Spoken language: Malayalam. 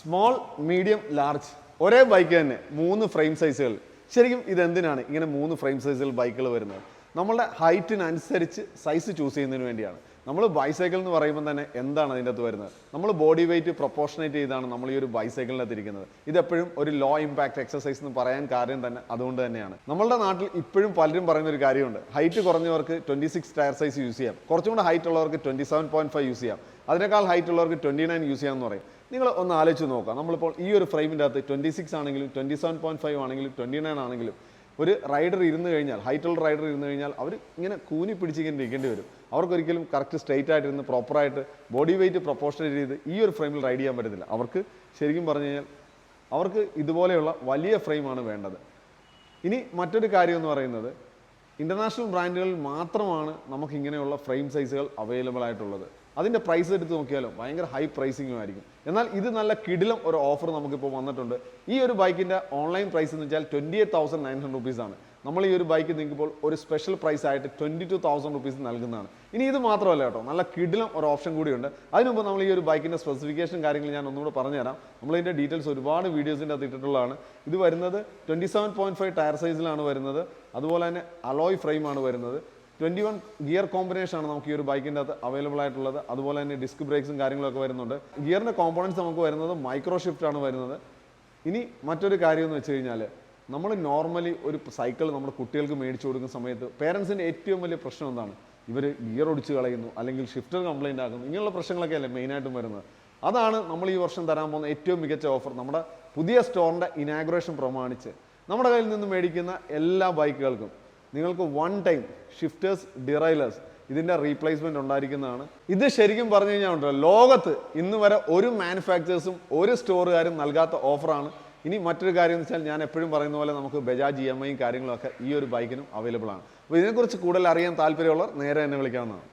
സ്മോൾ മീഡിയം ലാർജ് ഒരേ ബൈക്ക് തന്നെ. മൂന്ന് ഫ്രെയിം സൈസുകൾ ശരിക്കും ഇതെന്തിനാണ് ഇങ്ങനെ മൂന്ന് ഫ്രെയിം സൈസുകൾ ബൈക്കുകൾ വരുന്നത്? നമ്മളുടെ ഹൈറ്റിനനുസരിച്ച് സൈസ് ചൂസ് ചെയ്യുന്നതിന് വേണ്ടിയാണ്. നമ്മൾ ബൈസൈക്കിൾ എന്ന് പറയുമ്പോൾ തന്നെ എന്താണ് അതിന്റെ അകത്ത് വരുന്നത്? നമ്മൾ ബോഡി വെയിറ്റ് പ്രൊപ്പോർഷനേറ്റ് ചെയ്താണ് നമ്മൾ ഈ ഒരു ബൈസൈക്കിളിനകത്ത് ഇരിക്കുന്നത്. ഇതെപ്പോഴും ഒരു ലോ ഇമ്പാക്ട് എക്സസൈസ് എന്ന് പറയാൻ കാര്യം തന്നെ അതുകൊണ്ട് തന്നെയാണ്. നമ്മുടെ നാട്ടിൽ ഇപ്പോഴും പലരും പറയുന്ന ഒരു കാര്യമുണ്ട്. Height കുറഞ്ഞവർക്ക് twenty six tyre size use ചെയ്യാം. കുറച്ചും കൂടെ ഹൈറ്റ് ഉള്ളവർക്ക് twenty seven point five use ചെയ്യാം. അതിനേക്കാൾ ഹൈറ്റ് ഉള്ളവർക്ക് ട്വന്റി നയൻ യൂസ് ചെയ്യാമെന്ന് പറയും. നിങ്ങൾ ഒന്ന് ആലോചിച്ച് നോക്കാം. നമ്മളിപ്പോൾ ഈ ഒരു ഫ്രെയിമിന്റെ അകത്ത് ട്വന്റി സിക്സ് ആണെങ്കിലും ട്വന്റി സെവൻ പോയിന്റ് ഫൈവ് ആണെങ്കിലും ട്വന്റി നയൻ ആണെങ്കിലും ഒരു റൈഡർ ഇരുന്ന് കഴിഞ്ഞാൽ ഹൈറ്റുള്ള റൈഡർ ഇരുന്ന് കഴിഞ്ഞാൽ അവർ ഇങ്ങനെ കൂനി പിടിച്ചിങ്ങനെ ഇരിക്കേണ്ടി വരും. അവർക്കൊരിക്കലും കറക്റ്റ് സ്ട്രെയിറ്റ് ആയിട്ട് ഇരുന്ന് പ്രോപ്പറായിട്ട് ബോഡി വെയിറ്റ് പ്രൊപ്പോർഷനേറ്റ് ചെയ്ത് ഈ ഒരു ഫ്രെയിമിൽ റൈഡ് ചെയ്യാൻ പറ്റത്തില്ല. അവർക്ക് ശരിക്കും പറഞ്ഞു കഴിഞ്ഞാൽ അവർക്ക് ഇതുപോലെയുള്ള വലിയ ഫ്രെയിമാണ് വേണ്ടത്. ഇനി മറ്റൊരു കാര്യം എന്ന് പറയുന്നത് ഇന്റർനാഷണൽ ബ്രാൻഡുകളിൽ മാത്രമാണ് നമുക്ക് ഇങ്ങനെയുള്ള ഫ്രെയിം സൈസുകൾ അവൈലബിൾ ആയിട്ടുള്ളത്. അതിന്റെ പ്രൈസ് എടുത്ത് നോക്കിയാലോ ഭയങ്കര ഹൈ പ്രൈസിങ്ങും ആയിരിക്കും. എന്നാൽ ഇത് നല്ല കിടിലം ഒരു ഓഫർ നമുക്കിപ്പോൾ വന്നിട്ടുണ്ട്. ഈ ഒരു ബൈക്കിന്റെ ഓൺലൈൻ പ്രൈസ് എന്ന് വെച്ചാൽ twenty eight thousand nine hundred റുപ്പീസാണ് നമ്മൾ ഈ ഒരു ബൈക്ക് നിൽക്കുമ്പോൾ ഒരു സ്പെഷ്യൽ പ്രൈസ് ആയിട്ട് ട്വന്റി ടു തൗസൻഡ് റുപ്പീസ് നൽകുന്നതാണ്. ഇനി ഇത് മാത്രമല്ല കേട്ടോ നല്ല കിടിലം ഒരു ഓപ്ഷൻ കൂടിയുണ്ട്. അതിനുമുമ്പ് നമ്മൾ ഈ ഒരു ബൈക്കിന്റെ സ്പെസിഫിക്കേഷൻ കാര്യങ്ങൾ ഞാൻ ഒന്നുകൂടെ പറഞ്ഞുതരാം. നമ്മൾ ഇതിന്റെ ഡീറ്റെയിൽസ് ഒരുപാട് വീഡിയോസിന്റെ അത് ഇട്ടിട്ടുള്ളതാണ്. ഇത് വരുന്നത് twenty seven point five tyre സൈസിലാണ് വരുന്നത്. അതുപോലെ തന്നെ അലോയ് ഫ്രെയിമാണ് വരുന്നത്. ട്വന്റി വൺ ഗിയർ കോമ്പിനേഷൻ ആണ് നമുക്ക് ഈ ഒരു ബൈക്കിന്റെ അകത്ത് അവൈലബിൾ ആയിട്ടുള്ളത്. അതുപോലെ തന്നെ ഡിസ്ക് ബ്രേക്സും കാര്യങ്ങളൊക്കെ വരുന്നുണ്ട്. ഗിയറിന്റെ കോമ്പോണൻസ് നമുക്ക് വരുന്നത് മൈക്രോ ഷിഫ്റ്റ് ആണ് വരുന്നത്. ഇനി മറ്റൊരു കാര്യം എന്ന് വെച്ച് കഴിഞ്ഞാൽ നമ്മൾ നോർമലി ഒരു സൈക്കിൾ നമ്മുടെ കുട്ടികൾക്ക് മേടിച്ചു കൊടുക്കുന്ന സമയത്ത് പേരൻസിന്റെ ഏറ്റവും വലിയ പ്രശ്നം എന്താണ്? ഇവർ ഗിയർ ഒടിച്ച് കളയുന്നു അല്ലെങ്കിൽ ഷിഫ്റ്റർ കംപ്ലൈന്റ് ആക്കുന്നു ഇങ്ങനെയുള്ള പ്രശ്നങ്ങളൊക്കെ അല്ലേ മെയിനായിട്ടും വരുന്നത്. അതാണ് നമ്മൾ ഈ വർഷം തരാൻ പോകുന്ന ഏറ്റവും മികച്ച ഓഫർ നമ്മുടെ പുതിയ സ്റ്റോറിന്റെ ഇനാഗുറേഷൻ പ്രമാണിച്ച് നമ്മുടെ കയ്യിൽ നിന്ന് മേടിക്കുന്ന എല്ലാ ബൈക്കുകൾക്കും നിങ്ങൾക്ക് വൺ ടൈം ഷിഫ്റ്റേഴ്സ് ഡിറൈലേഴ്സ് ഇതിന്റെ റീപ്ലേസ്മെന്റ് ഉണ്ടായിരിക്കുന്നതാണ്. ഇത് ശരിക്കും പറഞ്ഞു കഴിഞ്ഞാൽ ഉണ്ടല്ലോ ലോകത്ത് ഇന്ന് വരെ ഒരു മാനുഫാക്ചേഴ്സും ഒരു സ്റ്റോറുകാരും നൽകാത്ത ഓഫറാണ് ഇനി മറ്റൊരു കാര്യം എന്ന് വെച്ചാൽ ഞാൻ എപ്പോഴും പറയുന്ന പോലെ നമുക്ക് ബജാജ് ഇ എം ഐയും കാര്യങ്ങളൊക്കെ ഈ ഒരു ബൈക്കിനും അവൈലബിൾ ആണ്. അപ്പോൾ ഇതിനെക്കുറിച്ച് കൂടുതൽ അറിയാൻ താല്പര്യമുള്ളവർ നേരെ എന്നെ വിളിക്കാവുന്നതാണ്.